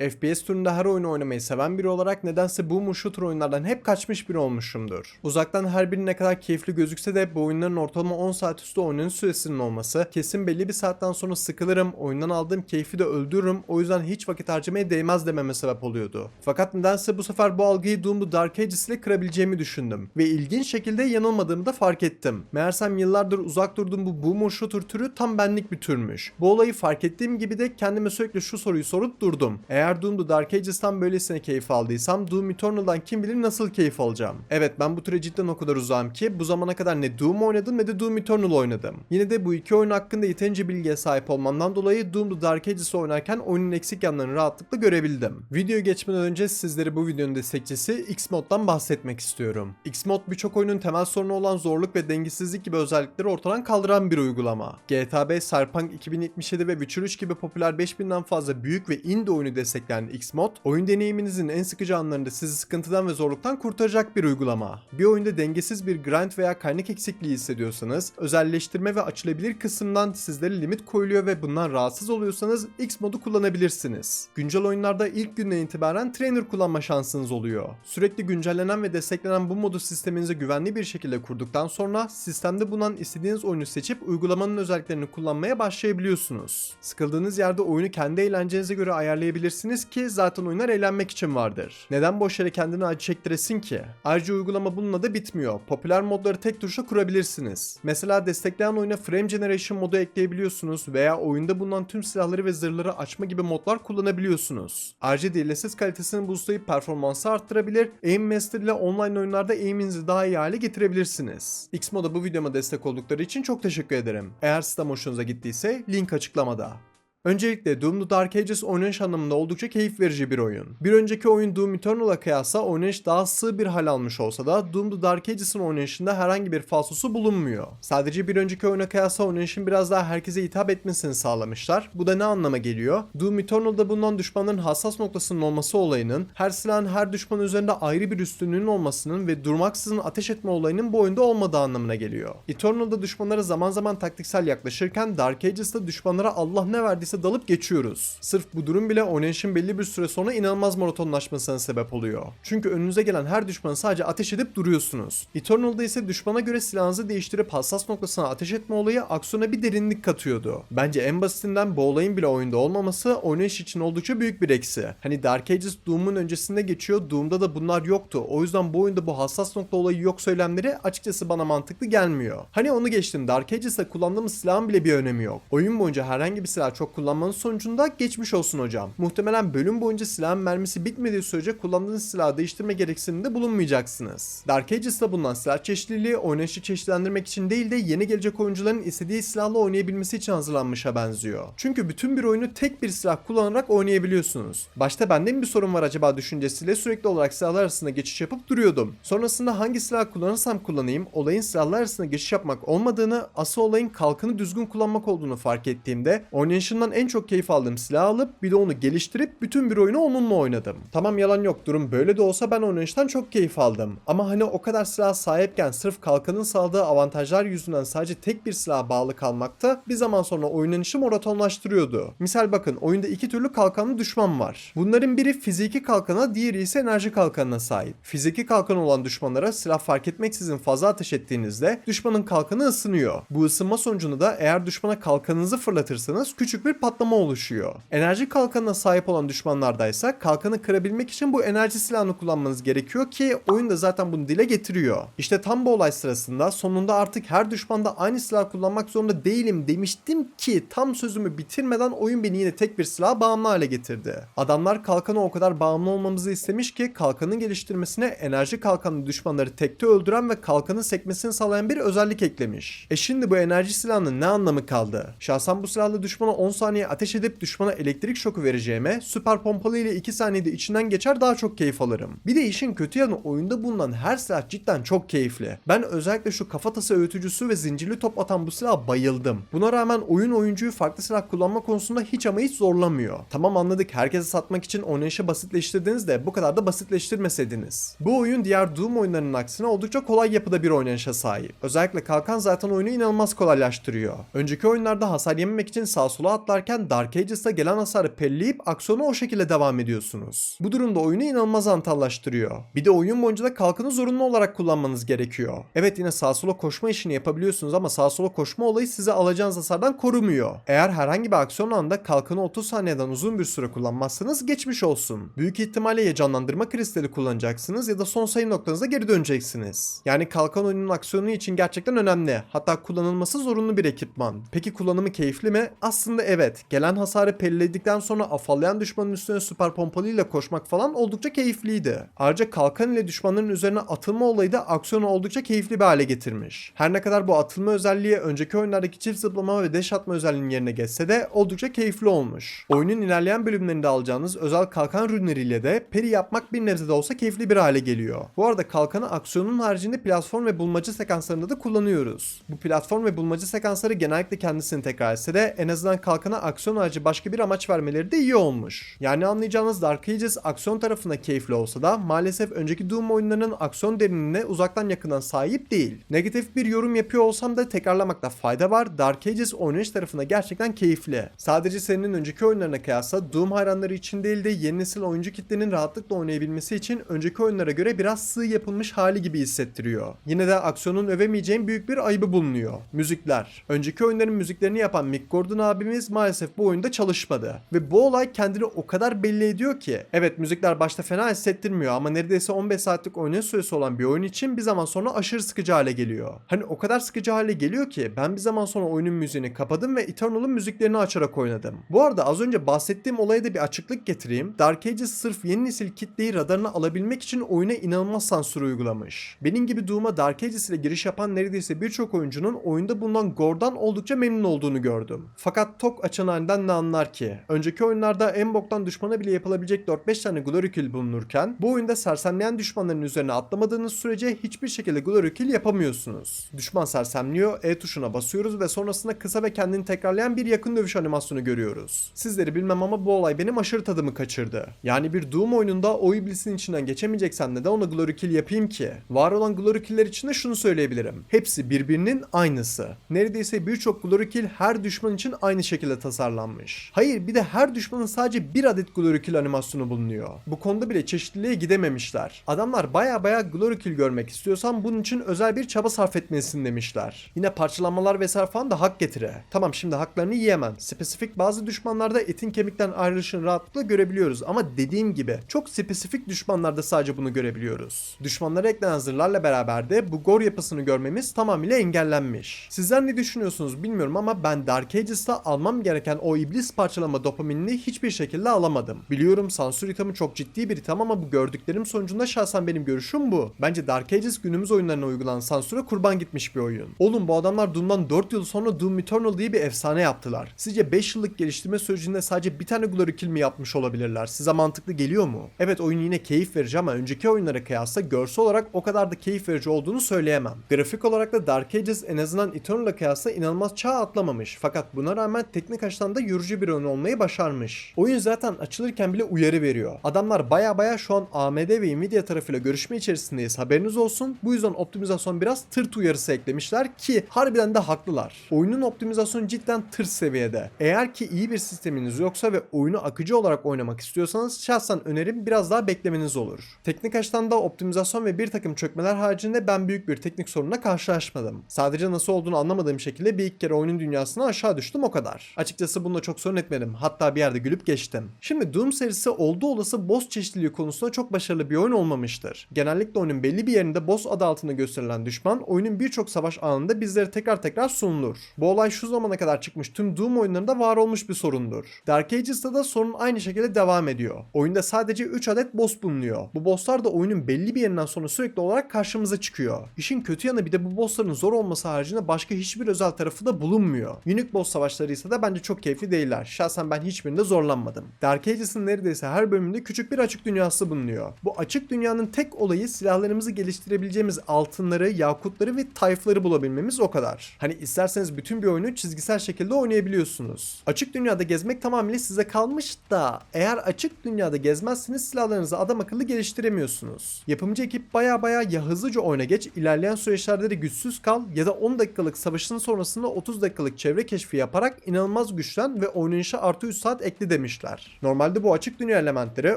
FPS türünde her oyunu oynamayı seven biri olarak nedense bu shooter oyunlardan hep kaçmış biri olmuşumdur. Uzaktan her biri ne kadar keyifli gözükse de bu oyunların ortalama 10 saat üstü oynanış süresinin olması kesin belli bir saatten sonra sıkılırım, oyundan aldığım keyfi de öldürürüm o yüzden hiç vakit harcamaya değmez dememe sebep oluyordu. Fakat nedense bu sefer bu algıyı Doom Dark Ages ile kırabileceğimi düşündüm. Ve ilginç şekilde yanılmadığımı da fark ettim. Meğersem yıllardır uzak durduğum bu boomer shooter türü tam benlik bir türmüş. Bu olayı fark ettiğim gibi de kendime sürekli şu soruyu sorup durdum. Eğer Doom The Dark Ages'tan böylesine keyif aldıysam Doom Eternal'dan kim bilir nasıl keyif alacağım. Evet ben bu türe cidden o kadar uzağım ki bu zamana kadar ne Doom oynadım ne de Doom Eternal oynadım. Yine de bu iki oyun hakkında yeterince bilgiye sahip olmamdan dolayı Doom The Dark Ages'ı oynarken oyunun eksik yanlarını rahatlıkla görebildim. Videoya geçmeden önce sizlere bu videonun destekçisi Xmod'dan bahsetmek istiyorum. Xmod birçok oyunun temel sorunu olan zorluk ve dengesizlik gibi özellikleri ortadan kaldıran bir uygulama. GTA 5, Cyberpunk 2077 ve Witcher 3 gibi popüler 5000'den fazla büyük ve indie oyunu destekleyen Xmod, oyun deneyiminizin en sıkıcı anlarında sizi sıkıntıdan ve zorluktan kurtaracak bir uygulama. Bir oyunda dengesiz bir grind veya kaynak eksikliği hissediyorsanız, özelleştirme ve açılabilir kısımdan sizlere limit koyuluyor ve bundan rahatsız oluyorsanız Xmod'u kullanabilirsiniz. Güncel oyunlarda ilk günden itibaren trainer kullanma şansınız oluyor. Sürekli güncellenen ve desteklenen bu modu sisteminize güvenli bir şekilde kurduktan sonra sistemde bulunan istediğiniz oyunu seçip uygulamanın özelliklerini kullanmaya başlayabiliyorsunuz. Sıkıldığınız yerde oyunu kendi eğlencenize göre ayarlayabilirsiniz ki zaten oyunlar eğlenmek için vardır. Neden boş yere kendini acı çektiresin ki? Ayrıca uygulama bununla da bitmiyor. Popüler modları tek tuşla kurabilirsiniz. Mesela destekleyen oyuna Frame Generation modu ekleyebiliyorsunuz veya oyunda bulunan tüm silahları ve zırhları açma gibi modlar kullanabiliyorsunuz. Ayrıca DLSS kalitesini boostlayıp performansı arttırabilir, Aim Master ile online oyunlarda aim'inizi daha iyi hale getirebilirsiniz. Xmoda bu videoma destek oldukları için çok teşekkür ederim. Eğer sistem hoşunuza gittiyse link açıklamada. Öncelikle Doom Dark Ages oynanış anlamında oldukça keyif verici bir oyun. Bir önceki oyun Doom Eternal'a kıyasla oynanış daha sığ bir hal almış olsa da Doom Dark Ages'in oynanışında herhangi bir falsosu bulunmuyor. Sadece bir önceki oyuna kıyasla oynanışın biraz daha herkese hitap etmesini sağlamışlar. Bu da ne anlama geliyor? Doom Eternal'da bulunan düşmanların hassas noktasının olması olayının, her silahın her düşman üzerinde ayrı bir üstünlüğünün olmasının ve durmaksızın ateş etme olayının bu oyunda olmadığı anlamına geliyor. Eternal'da düşmanlara zaman zaman taktiksel yaklaşırken Dark Ages'ta düşmanlara Allah ne verdiyse dalıp geçiyoruz. Sırf bu durum bile oynanışın belli bir süre sonra inanılmaz monotonlaşmasına sebep oluyor. Çünkü önünüze gelen her düşmanı sadece ateş edip duruyorsunuz. Eternal'da ise düşmana göre silahınızı değiştirip hassas noktasına ateş etme olayı aksiyona bir derinlik katıyordu. Bence en basitinden bu olayın bile oyunda olmaması oynanış için oldukça büyük bir eksi. Hani Dark Ages Doom'un öncesinde geçiyor, Doom'da da bunlar yoktu. O yüzden bu oyunda bu hassas nokta olayı yok söylemleri açıkçası bana mantıklı gelmiyor. Hani onu geçtim Dark Ages'te kullandığımız silahın bile bir önemi yok. Oyun boyunca herhangi bir silah çok kullanmanın sonucunda geçmiş olsun hocam. Muhtemelen bölüm boyunca silahın mermisi bitmediği sürece kullandığınız silahı değiştirme gereksiniminde bulunmayacaksınız. Dark Ages'ta bulunan silah çeşitliliği oynanışı çeşitlendirmek için değil de yeni gelecek oyuncuların istediği silahla oynayabilmesi için hazırlanmışa benziyor. Çünkü bütün bir oyunu tek bir silah kullanarak oynayabiliyorsunuz. Başta bende mi bir sorun var acaba düşüncesiyle sürekli olarak silahlar arasında geçiş yapıp duruyordum. Sonrasında hangi silah kullanırsam kullanayım olayın silahlar arasında geçiş yapmak olmadığını, asıl olayın kalkanı düzgün kullanmak olduğunu fark ettiğimde oynayışından en çok keyif aldığım silahı alıp bir de onu geliştirip bütün bir oyunu onunla oynadım. Tamam yalan yok durum böyle de olsa ben oynayıştan çok keyif aldım. Ama hani o kadar silah sahipken sırf kalkanın sağladığı avantajlar yüzünden sadece tek bir silaha bağlı kalmakta bir zaman sonra oynanışı monotonlaştırıyordu. Misal bakın oyunda iki türlü kalkanlı düşman var. Bunların biri fiziki kalkana diğeri ise enerji kalkanına sahip. Fiziki kalkan olan düşmanlara silah fark etmeksizin fazla ateş ettiğinizde düşmanın kalkanı ısınıyor. Bu ısınma sonucunda da eğer düşmana kalkanınızı fırlatırsanız küçük bir patlama oluşuyor. Enerji kalkanına sahip olan düşmanlardaysa kalkanı kırabilmek için bu enerji silahını kullanmanız gerekiyor ki oyun da zaten bunu dile getiriyor. İşte tam bu olay sırasında sonunda artık her düşmanda aynı silah kullanmak zorunda değilim demiştim ki tam sözümü bitirmeden oyun beni yine tek bir silaha bağımlı hale getirdi. Adamlar kalkana o kadar bağımlı olmamızı istemiş ki kalkanın geliştirmesine enerji kalkanlı düşmanları tekte öldüren ve kalkanın sekmesini sağlayan bir özellik eklemiş. E şimdi bu enerji silahının ne anlamı kaldı? Şahsen bu silahla düşmana 10 saniye ateş edip düşmana elektrik şoku vereceğime süper pompalı ile 2 saniyede içinden geçer daha çok keyif alırım. Bir de işin kötü yanı oyunda bulunan her silah cidden çok keyifli. Ben özellikle şu kafatası öğütücüsü ve zincirli top atan bu silaha bayıldım. Buna rağmen oyun oyuncuyu farklı silah kullanma konusunda hiç ama hiç zorlamıyor. Tamam anladık herkese satmak için oynayışı basitleştirdiniz de bu kadar da basitleştirmeseydiniz. Bu oyun diğer Doom oyunlarının aksine oldukça kolay yapıda bir oynanışa sahip. Özellikle kalkan zaten oyunu inanılmaz kolaylaştırıyor. Önceki oyunlarda hasar yememek için sağ sola atlar atlarken Dark Ages'ta gelen hasarı pelleyip aksiyona o şekilde devam ediyorsunuz. Bu durumda oyunu inanılmaz antallaştırıyor. Bir de oyun boyunca da kalkanı zorunlu olarak kullanmanız gerekiyor. Evet yine sağa sola koşma işini yapabiliyorsunuz ama sağa sola koşma olayı size alacağınız hasardan korumuyor. Eğer herhangi bir aksiyon anında kalkanı 30 saniyeden uzun bir süre kullanmazsanız geçmiş olsun. Büyük ihtimalle ya canlandırma kristali kullanacaksınız ya da son sayım noktanıza geri döneceksiniz. Yani kalkan oyunun aksiyonu için gerçekten önemli. Hatta kullanılması zorunlu bir ekipman. Peki kullanımı keyifli mi? Aslında evet. Gelen hasarı pelledikten sonra afallayan düşmanın üstüne süper pompalıyla koşmak falan oldukça keyifliydi. Ayrıca kalkan ile düşmanların üzerine atılma olayı da aksiyonu oldukça keyifli bir hale getirmiş. Her ne kadar bu atılma özelliği önceki oyunlardaki çift zıplama ve deş atma özelliğinin yerine geçse de oldukça keyifli olmuş. Oyunun ilerleyen bölümlerinde alacağınız özel kalkan rünleriyle de peri yapmak bir nebze de olsa keyifli bir hale geliyor. Bu arada kalkanı aksiyonun haricinde platform ve bulmaca sekanslarında da kullanıyoruz. Bu platform ve bulmaca sekansları genellikle kendisini tekrar etse de en azından kalkana aksiyon harici başka bir amaç vermeleri de iyi olmuş. Yani anlayacağınız Dark Ages aksiyon tarafında keyifli olsa da maalesef önceki Doom oyunlarının aksiyon derinliğine uzaktan yakından sahip değil. Negatif bir yorum yapıyor olsam da tekrarlamakta fayda var. Dark Ages oynanış tarafında gerçekten keyifli. Sadece senin önceki oyunlarına kıyasla Doom hayranları için değil de yeni nesil oyuncu kitlenin rahatlıkla oynayabilmesi için önceki oyunlara göre biraz sığ yapılmış hali gibi hissettiriyor. Yine de aksiyonun övemeyeceğim büyük bir ayıbı bulunuyor. Müzikler. Önceki oyunların müziklerini yapan Mick Gordon abimiz maalesef bu oyunda çalışmadı. Ve bu olay kendini o kadar belli ediyor ki. Evet müzikler başta fena hissettirmiyor ama neredeyse 15 saatlik oynanış süresi olan bir oyun için bir zaman sonra aşırı sıkıcı hale geliyor. Hani o kadar sıkıcı hale geliyor ki ben bir zaman sonra oyunun müziğini kapadım ve Eternal'ın müziklerini açarak oynadım. Bu arada az önce bahsettiğim olaya da bir açıklık getireyim. Dark Ages sırf yeni nesil kitleyi radarına alabilmek için oyuna inanılmaz sansür uygulamış. Benim gibi Doom'a Dark Ages ile giriş yapan neredeyse birçok oyuncunun oyunda bulunan gore'dan oldukça memnun olduğunu gördüm. Fakat tok açan halinden ne anlar ki? Önceki oyunlarda en boktan düşmana bile yapılabilecek 4-5 tane Glory Kill bulunurken bu oyunda sersemleyen düşmanların üzerine atlamadığınız sürece hiçbir şekilde Glory Kill yapamıyorsunuz. Düşman sersemliyor, E tuşuna basıyoruz ve sonrasında kısa ve kendini tekrarlayan bir yakın dövüş animasyonu görüyoruz. Sizleri bilmem ama bu olay benim aşırı tadımı kaçırdı. Yani bir Doom oyununda o iblisin içinden geçemeyeceksen neden ona Glory Kill yapayım ki? Var olan Glory Kill'ler için de şunu söyleyebilirim. Hepsi birbirinin aynısı. Neredeyse birçok Glory Kill her düşman için aynı şekilde tasarlanmış. Hayır bir de her düşmanın sadece bir adet Glory animasyonu bulunuyor. Bu konuda bile çeşitliliğe gidememişler. Adamlar baya baya Glory görmek istiyorsan bunun için özel bir çaba sarf etmelisin demişler. Yine parçalanmalar vesaire falan da hak getire. Tamam şimdi haklarını yiyemem. Spesifik bazı düşmanlarda etin kemikten ayrılışını rahatlıkla görebiliyoruz ama dediğim gibi çok spesifik düşmanlarda sadece bunu görebiliyoruz. Düşmanlara eklenen zırhlarla beraber de bu gore yapısını görmemiz tamamıyla engellenmiş. Sizler ne düşünüyorsunuz bilmiyorum ama ben Dark Ages'ta almam gereken o iblis parçalama dopaminini hiçbir şekilde alamadım. Biliyorum sansür itamı çok ciddi bir itam ama bu gördüklerim sonucunda şahsen benim görüşüm bu. Bence Dark Ages günümüz oyunlarına uygulanan sansüre kurban gitmiş bir oyun. Oğlum bu adamlar Doom'dan 4 yıl sonra Doom Eternal diye bir efsane yaptılar. Sizce 5 yıllık geliştirme sürecinde sadece bir tane Glory Kill mi yapmış olabilirler? Size mantıklı geliyor mu? Evet oyun yine keyif verici ama önceki oyunlara kıyasla görsel olarak o kadar da keyif verici olduğunu söyleyemem. Grafik olarak da Dark Ages en azından Eternal'a kıyasla inanılmaz çağ atlamamış. Fakat buna rağmen teknik açıdan da yorucu bir oyun olmayı başarmış. Oyun zaten açılırken bile uyarı veriyor. Adamlar baya baya şu an AMD ve Nvidia tarafıyla görüşme içerisindeyiz haberiniz olsun. Bu yüzden optimizasyon biraz tırt uyarısı eklemişler ki harbiden de haklılar. Oyunun optimizasyonu cidden tırt seviyede. Eğer ki iyi bir sisteminiz yoksa ve oyunu akıcı olarak oynamak istiyorsanız şahsen önerim biraz daha beklemeniz olur. Teknik açıdan da optimizasyon ve bir takım çökmeler haricinde ben büyük bir teknik sorunla karşılaşmadım. Sadece nasıl olduğunu anlamadığım şekilde bir iki kere oyunun dünyasına aşağı düştüm o kadar. Açıkçası bununla çok sorun etmedim. Hatta bir yerde gülüp geçtim. Şimdi Doom serisi olduğu olası boss çeşitliliği konusunda çok başarılı bir oyun olmamıştır. Genellikle oyunun belli bir yerinde boss adı altında gösterilen düşman oyunun birçok savaş anında bizlere tekrar tekrar sunulur. Bu olay şu zamana kadar çıkmış tüm Doom oyunlarında var olmuş bir sorundur. Dark Ages'ta da sorun aynı şekilde devam ediyor. Oyunda sadece 3 adet boss bulunuyor. Bu bosslar da oyunun belli bir yerinden sonra sürekli olarak karşımıza çıkıyor. İşin kötü yanı bir de bu bossların zor olması haricinde başka hiçbir özel tarafı da bulunmuyor. Unique boss savaşları ise de bence çok keyifli değiller. Şahsen ben hiçbirinde zorlanmadım. Dark Ages'in neredeyse her bölümünde küçük bir açık dünyası bulunuyor. Bu açık dünyanın tek olayı silahlarımızı geliştirebileceğimiz altınları, yakutları ve tayfları bulabilmemiz o kadar. Hani isterseniz bütün bir oyunu çizgisel şekilde oynayabiliyorsunuz. Açık dünyada gezmek tamamıyla size kalmış da eğer açık dünyada gezmezseniz silahlarınızı adam akıllı geliştiremiyorsunuz. Yapımcı ekip baya baya ya hızlıca oyna geç, ilerleyen süreçlerde de güçsüz kal ya da 10 dakikalık savaşın sonrasında 30 dakikalık çevre keşfi yaparak inanılmaz az güçlen ve oynanışa artı 3 saat ekli demişler. Normalde bu açık dünya elementleri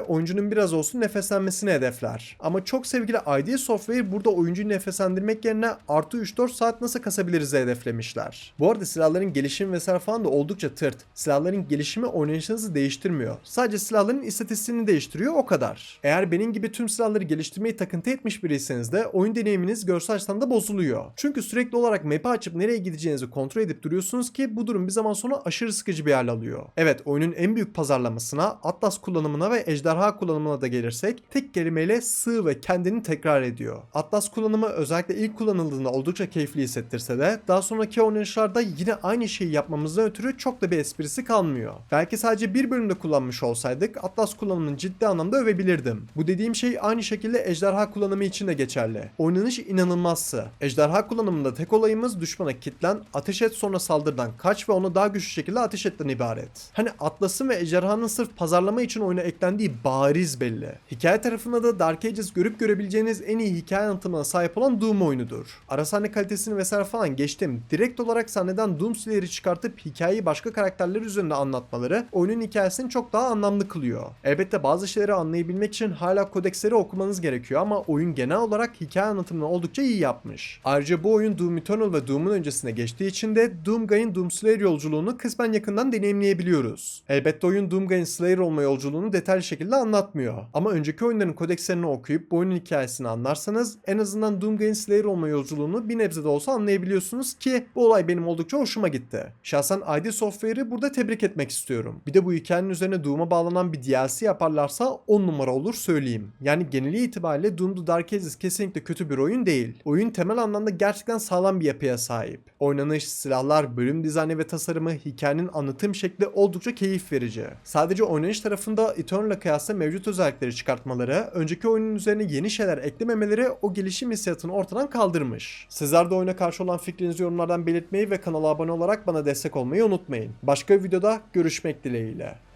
oyuncunun biraz olsun nefeslenmesini hedefler. Ama çok sevgili ID Software burada oyuncuyu nefeslendirmek yerine artı 3-4 saat nasıl kasabiliriz hedeflemişler. Bu arada silahların gelişimi vesaire falan da oldukça tırt. Silahların gelişimi oynayışınızı değiştirmiyor. Sadece silahların istatistiğini değiştiriyor o kadar. Eğer benim gibi tüm silahları geliştirmeyi takıntı etmiş biriyseniz de oyun deneyiminiz görsel açıdan da bozuluyor. Çünkü sürekli olarak map'i açıp nereye gideceğinizi kontrol edip duruyorsunuz ki bu durum bir zaman sonra aşırı sıkıcı bir hal alıyor. Evet oyunun en büyük pazarlamasına, Atlas kullanımına ve ejderha kullanımına da gelirsek tek kelimeyle sığ ve kendini tekrar ediyor. Atlas kullanımı özellikle ilk kullanıldığında oldukça keyifli hissettirse de daha sonraki oynanışlarda yine aynı şeyi yapmamızdan ötürü çok da bir esprisi kalmıyor. Belki sadece bir bölümde kullanmış olsaydık Atlas kullanımını ciddi anlamda övebilirdim. Bu dediğim şey aynı şekilde ejderha kullanımı için de geçerli. Oynanış inanılmaz sığ. Ejderha kullanımında tek olayımız düşmana kitlen, ateş et sonra saldırıdan kaç ve onu daha güçlü şekilde ateş etten ibaret. Hani Atlas'ın ve ejderhanın sırf pazarlama için oyuna eklendiği bariz belli. Hikaye tarafında da Dark Ages görüp görebileceğiniz en iyi hikaye anlatımına sahip olan Doom oyunudur. Ara sahne kalitesini vesaire falan geçtim. Direkt olarak sahneden Doom silahları çıkartıp hikayeyi başka karakterler üzerinde anlatmaları oyunun hikayesini çok daha anlamlı kılıyor. Elbette bazı şeyleri anlayabilmek için hala kodeksleri okumanız gerekiyor ama oyun genel olarak hikaye anlatımını oldukça iyi yapmış. Ayrıca bu oyun Doom Eternal ve Doom'un öncesine geçtiği için de Doomguy'ın Doom Slayer yolculuğunu kısmen yakından deneyimleyebiliyoruz. Elbette oyun Doomguy'ın Slayer olma yolculuğunu detaylı şekilde anlatmıyor. Ama önceki oyunların kodekslerini okuyup bu oyunun hikayesini anlarsanız en azından Doomguy'ın Slayer olma yolculuğunu bir nebze de olsa anlayabiliyorsunuz ki bu olay benim oldukça hoşuma gitti. Şahsen ID Software'ı burada tebrik etmek istiyorum. Bir de bu hikayenin üzerine Doom'a bağlanan bir DLC yaparlarsa 10 numara olur söyleyeyim. Yani geneli itibariyle Doom The Dark Ages kesinlikle kötü bir oyun değil. Oyun temel anlamda gerçekten sağlam bir yapıya sahip. Oynanış, silahlar, bölüm dizaynı ve tasarımı, hikayenin anlatım şekli oldukça keyif verici. Sadece oynanış tarafında Eternal'a kıyasla mevcut özellikleri çıkartmaları, önceki oyunun üzerine yeni şeyler eklememeleri o gelişim hissiyatını ortadan kaldırmış. Sizler de oyuna karşı olan fikrinizi yorumlardan belirtmeyi ve kanala abone olarak bana destek olmayı unutmayın. Başka bir videoda görüşmek dileğiyle.